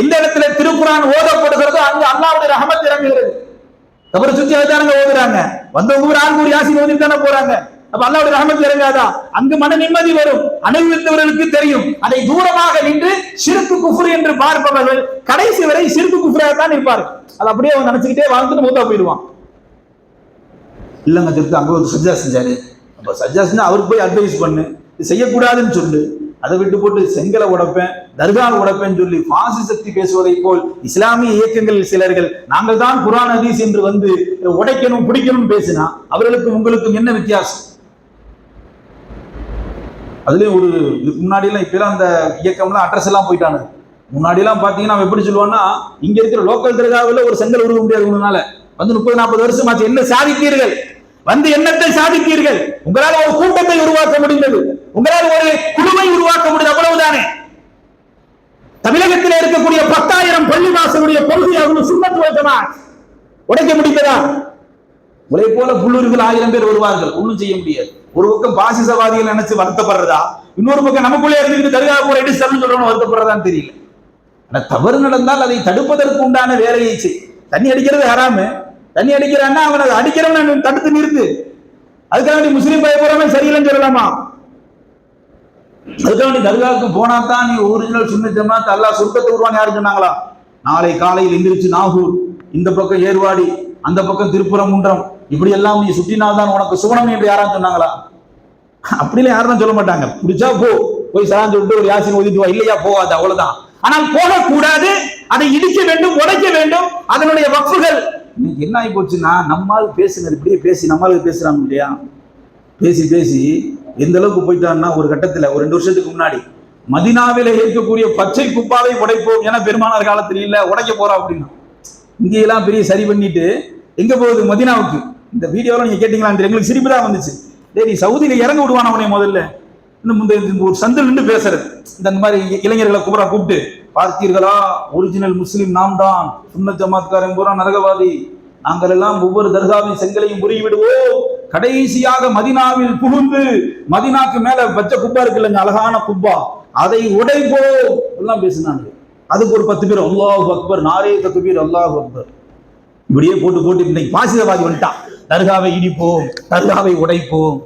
எந்த இடத்துல திருக்குறான் ஓதப்படுகிறதோ அங்கு அல்லாவுடைய ரஹமத் இறங்குகிறது. தவறு சுத்தி அதுதானங்க ஓதுறாங்க. வந்தவங்க ஒரு ஆள் கூடி ஆசி ஓதி தானே போறாங்க. அப்ப அல்லாவுடைய ரஹமத் இறங்காதா? அங்கு மன நிம்மதி வரும். அனுபவித்தவர்களுக்கு தெரியும். அதை தூரமாக நின்று சிறுக்கு குஃபுர் என்று பார்ப்பவர்கள் கடைசி வரை சிறுக்கு குஃபுராக தான் இருப்பார் அது அப்படியே அவன் நினைச்சுக்கிட்டே வாழ்ந்துட்டு மூத்தா போயிடுவான். இல்லைங்க திருத்து அங்க ஒரு சஜ்ஜா செஞ்சாரு. அப்ப சஜ்ஜா செஞ்சா அவருக்கு போய் அட்வைஸ் பண்ணு. இது செய்யக்கூடாதுன்னு சொல்லு. அதை விட்டு போட்டு செங்கலை உடைப்பேன் தர்காவை உடைப்பேன்னு சொல்லி பாசி சக்தி பேசுவதை போல் இஸ்லாமிய இயக்கங்களில் சிலர்கள் நாங்கள் தான் குரான் ஹதீஸ் என்று வந்து உடைக்கணும் பிடிக்கணும் பேசினா அவர்களுக்கும் உங்களுக்கும் என்ன வித்தியாசம்? அதுலயும் ஒரு இதுக்கு முன்னாடி எல்லாம் இப்ப அந்த இயக்கம்லாம் அட்ரஸ் எல்லாம் போயிட்டானு. முன்னாடி எல்லாம் பாத்தீங்கன்னா அவன் எப்படி சொல்லுவான்னா இங்க இருக்கிற லோக்கல் தர்காவில் ஒரு செங்கல் உருவ முடியாது உங்களால வந்து முப்பது நாற்பது வருஷம் ஆச்சு என்ன சாதித்தீர்கள் வந்து என்னத்தை சாதித்தீர்கள் உங்களால் ஒரு கூட்டத்தை உருவாக்க முடிந்தது உங்களால் ஒரு குழுவை உருவாக்க முடியும் அவ்வளவுதானே இருக்கக்கூடிய பத்தாயிரம் பள்ளி வாசலுடைய அவங்க சுண்ணத்து வைத்தமா? உடைக்க முடிந்ததா உங்களை போல புல்லூர்கள் ஆயிரம் பேர் வருவார்கள். ஒண்ணும் செய்ய முடியாது. ஒரு பக்கம் பாசிசவாதிகள் நினைச்சு வருத்தப்படுறதா? இன்னொரு பக்கம் நமக்குள்ளே இருந்துட்டு தர்கா போற இடி சரண் சொல்றவங்க வருத்தப்படுறதான்னு தெரியல. ஆனா தவறு நடந்தால் அதை தடுப்பதற்கு உண்டான வேலையை செய். தண்ணி அடிக்கிறது ஹராமு. தண்ணி அடிக்கிறான்னா அவனை அடிக்கிறவன் தடுத்து நிறுத்து. அதுக்காக முஸ்லீம் பய சரியில்லைன்னு சொல்லலாமா? அதுக்காக நீ தர்காவுக்கு போனா தான் நீ ஒரிஜினல் சுண்ணத்தம்னா அல்லா சுருக்கத்தை உருவான்னு யாரு சொன்னாங்களா? நாளை காலையில் எந்திரிச்சு நாகூர் இந்த பக்கம் ஏர்வாடி அந்த பக்கம் திருப்புரங்குன்றம் இப்படி எல்லாம் நீ சுற்றினால்தான் உனக்கு சுவனம் என்று யாரும் சொன்னாங்களா? அப்படிலாம் யாரும் சொல்ல மாட்டாங்க. பிடிச்சா போ போய் சலான் சொல்லிட்டு ஒரு யாசின் ஒதுக்கி வா. இல்லையா போகாது அவ்வளவுதான். ஆனால் போகக்கூடாது அதை இடிக்க வேண்டும் உடைக்க வேண்டும் அதனுடைய வக்குகள். இன்னைக்கு என்ன ஆகி போச்சுன்னா நம்மால் பேசுனது இப்படியே பேசி நம்மளுக்கு பேசுறாங்க இல்லையா? பேசி பேசி எந்த அளவுக்கு போயிட்டான்னா ஒரு கட்டத்துல ஒரு ரெண்டு வருஷத்துக்கு முன்னாடி மதினாவில இருக்கக்கூடிய பச்சை குப்பாவை உடைப்போம் ஏன்னா பெருமானார் காலத்துல இல்ல உடைக்க போறோம் அப்படின்னா. இங்கெல்லாம் பெரிய சரி பண்ணிட்டு எங்க போகுது? மதினாவுக்கு. இந்த வீடியோலாம் நீங்க கேட்டீங்களா எங்களுக்கு சிரிப்பு தான் வந்துச்சு. டேய் நீ சவுதியில இறங்க விடுவான உனைய முதல்ல? இன்னும் ஒரு சந்தில் நின்று பேசுறது. இந்த மாதிரி இளைஞர்களை கூப்பிட கூப்பிட்டு பார்த்தீர்களா? ஒரிஜினல் முஸ்லீம் நாம் தான். சுன்ன ஜமாத்காரன் பூரா நரகவாதி. நாங்கள் எல்லாம் ஒவ்வொரு தர்காவின் செங்கலையும் முறி விடுவோம். கடைசியாக மதினாவில் புகுந்து மதினாக்கு மேல பச்சை குப்பா இருக்கு இல்லைங்க அழகான குப்பா. அதை உடைப்போம் எல்லாம் பேசினாங்க அதுக்கு ஒரு பத்து பேர் அல்லாஹ் அக்பர் நாரே தக்குபீர் அல்லாஹ் அக்பர் இப்படியே போட்டு போட்டு இன்னைக்கு பாசிதவாதி வந்துட்டான். தர்காவை இடிப்போம் தர்காவை உடைப்போம்.